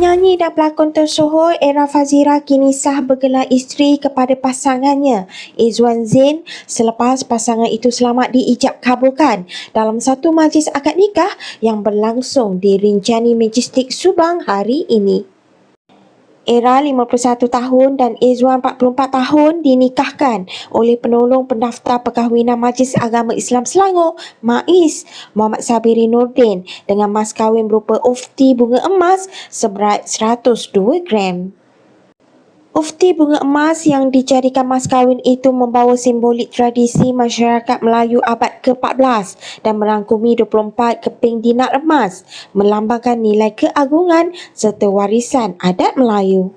Penyanyi dan pelakon tersohor Era Fazira kini sah bergelar isteri kepada pasangannya Izwan Zain selepas pasangan itu selamat diijab kabulkan dalam satu majlis akad nikah yang berlangsung di Rinjani Majestic Subang hari ini. Era 51 tahun dan Izwan 44 tahun dinikahkan oleh penolong pendaftar perkahwinan Majlis Agama Islam Selangor, MAIS, Muhammad Sabiri Nordin dengan mas kahwin berupa ufti bunga emas seberat 102 gram. Ufti bunga emas yang dijadikan mas kahwin itu membawa simbolik tradisi masyarakat Melayu abad ke-14 dan merangkumi 24 keping dinar emas melambangkan nilai keagungan serta warisan adat Melayu.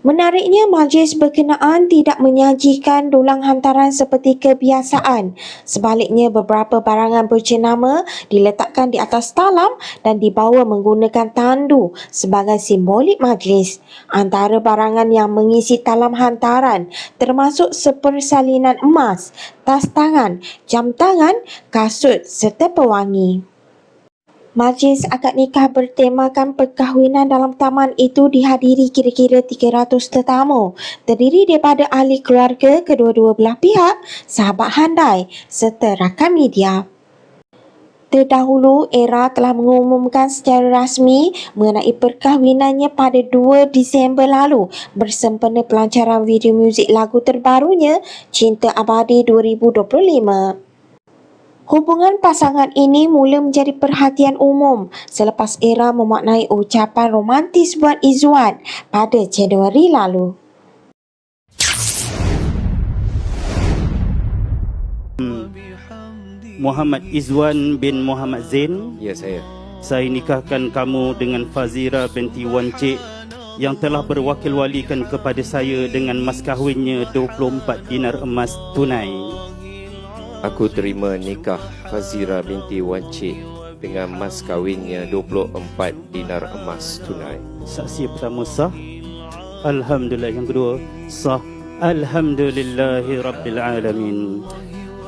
Menariknya, majlis berkenaan tidak menyajikan dulang hantaran seperti kebiasaan. Sebaliknya, beberapa barangan berjenama diletakkan di atas talam dan dibawa menggunakan tandu sebagai simbolik majlis. Antara barangan yang mengisi talam hantaran termasuk sepersalinan emas, tas tangan, jam tangan, kasut serta pewangi. Majlis akad nikah bertemakan perkahwinan dalam taman itu dihadiri kira-kira 300 tetamu terdiri daripada ahli keluarga kedua-dua belah pihak, sahabat handai serta rakan media. Terdahulu, Era telah mengumumkan secara rasmi mengenai perkahwinannya pada 2 Disember lalu bersempena pelancaran video muzik lagu terbarunya Cinta Abadi 2025. Hubungan pasangan ini mula menjadi perhatian umum selepas Era memaknai ucapan romantis buat Izwan pada Januari lalu. Muhammad Izwan bin Muhammad Zain Ya saya. Saya nikahkan kamu dengan Fazira binti Wan Cik yang telah berwakil walikan kepada saya dengan mas kahwinnya 24 dinar emas tunai. Aku terima nikah Fazira binti Wancik dengan mas kahwinnya 24 dinar emas tunai. Saksi pertama sah. Alhamdulillah yang kedua sah. Alhamdulillahi rabbil alamin.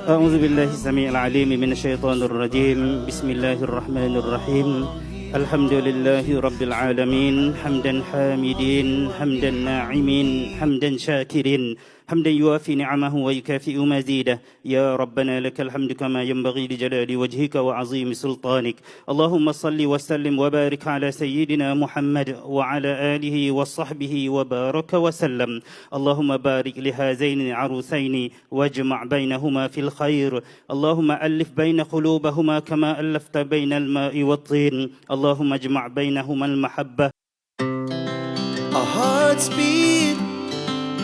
أعوذ بالله السميع العليم من الشيطان الرجيم بسم الله الرحمن الرحيم الحمد لله رب العالمين حمدا حامدين حمدا ناعمين حمدا شاكرين حمدا يوافي نعمه ويكافئ مزيده. يا ربنا لك الحمد كما ينبغي لجلال وجهك وعظيم سلطانك. اللهم صل وسلم وبارك على سيدنا محمد وعلى آله وصحبه وبارك وسلم. اللهم بارك لهذين العروسين واجمع بينهما في الخير. اللهم ألف بين قلوبهما كما ألفت بين الماء والطين. اللهم اجمع بينهما المحبة. Our hearts beat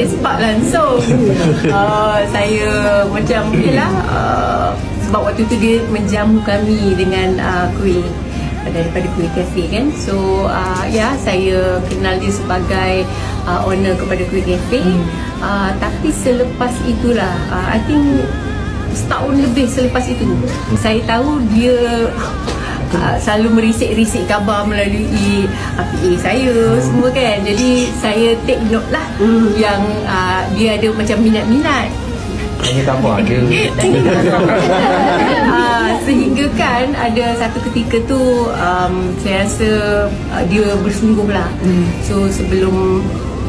Ada spark langsung. Uh, saya macam yelah uh, sebab waktu tu dia menjamu kami dengan uh, kuih daripada kuih cafe kan. So uh, ya saya kenal dia sebagai uh, owner kepada kuih cafe. Uh, tapi selepas itulah uh, I think setahun lebih lebih selepas itu saya tahu dia uh, selalu merisik-risik khabar melalui uh, PA saya semua kan. Jadi saya take note lah yang uh, dia ada macam minat-minat. Ini dia Ah, sehingga kan ada satu ketika tu um, saya rasa uh, dia bersungguh lah. So sebelum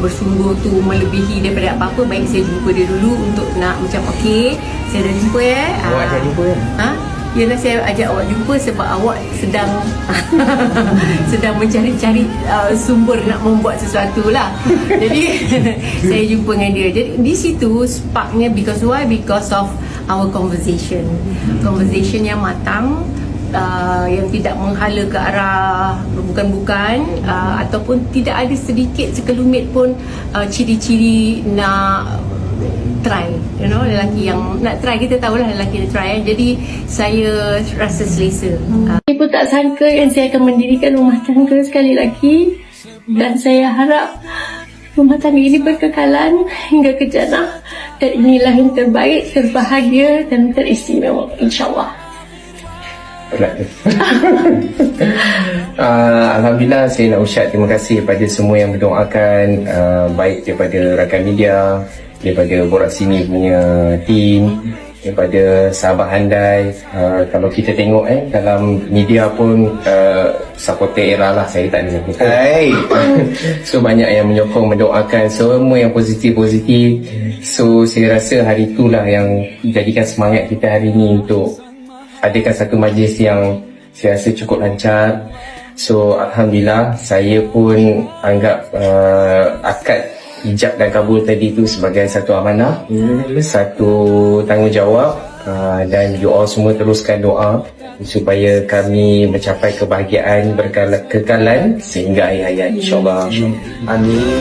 bersungguh tu melebihi daripada apa-apa baik saya jumpa dia dulu untuk nak macam okey saya dah jumpa ya Awak ajak jumpa kan? ha? Yelah saya ajak awak jumpa sebab awak sedang sedang mencari-cari uh, sumber nak membuat sesuatu lah. Jadi saya jumpa dengan dia. Jadi di situ sparknya because why? Because of our conversation. Conversation yang matang uh, yang tidak menghala ke arah bukan-bukan uh, ataupun tidak ada sedikit sekelumit pun uh, ciri-ciri nak try you know lelaki yang nak try. Kita tahulah lelaki dia try eh. jadi saya rasa selesa. Uh, saya pun tak sangka yang saya akan mendirikan rumah tangga sekali lagi. Dan saya harap rumah tangga ini berkekalan hingga ke jannah dan inilah yang terbaik terbahagia dan teristimewa insyaAllah. Berat. Uh, Alhamdulillah saya nak ucap terima kasih kepada semua yang mendoakan uh, baik daripada rakan media, daripada Borak Sini punya team, daripada sahabat handai. Uh, kalau kita tengok eh dalam media pun uh, supporter era lah saya tak ada siapa. Hai. so banyak yang menyokong mendoakan semua yang positif-positif. So saya rasa hari itulah yang jadikan semangat kita hari ini untuk adakan satu majlis yang saya rasa cukup lancar. So Alhamdulillah saya pun anggap uh, akad hijab dan kabul tadi tu sebagai satu amanah, satu tanggungjawab uh, dan you all semua teruskan doa supaya kami mencapai kebahagiaan berkekalan sehingga akhir hayat insyaAllah. Amin.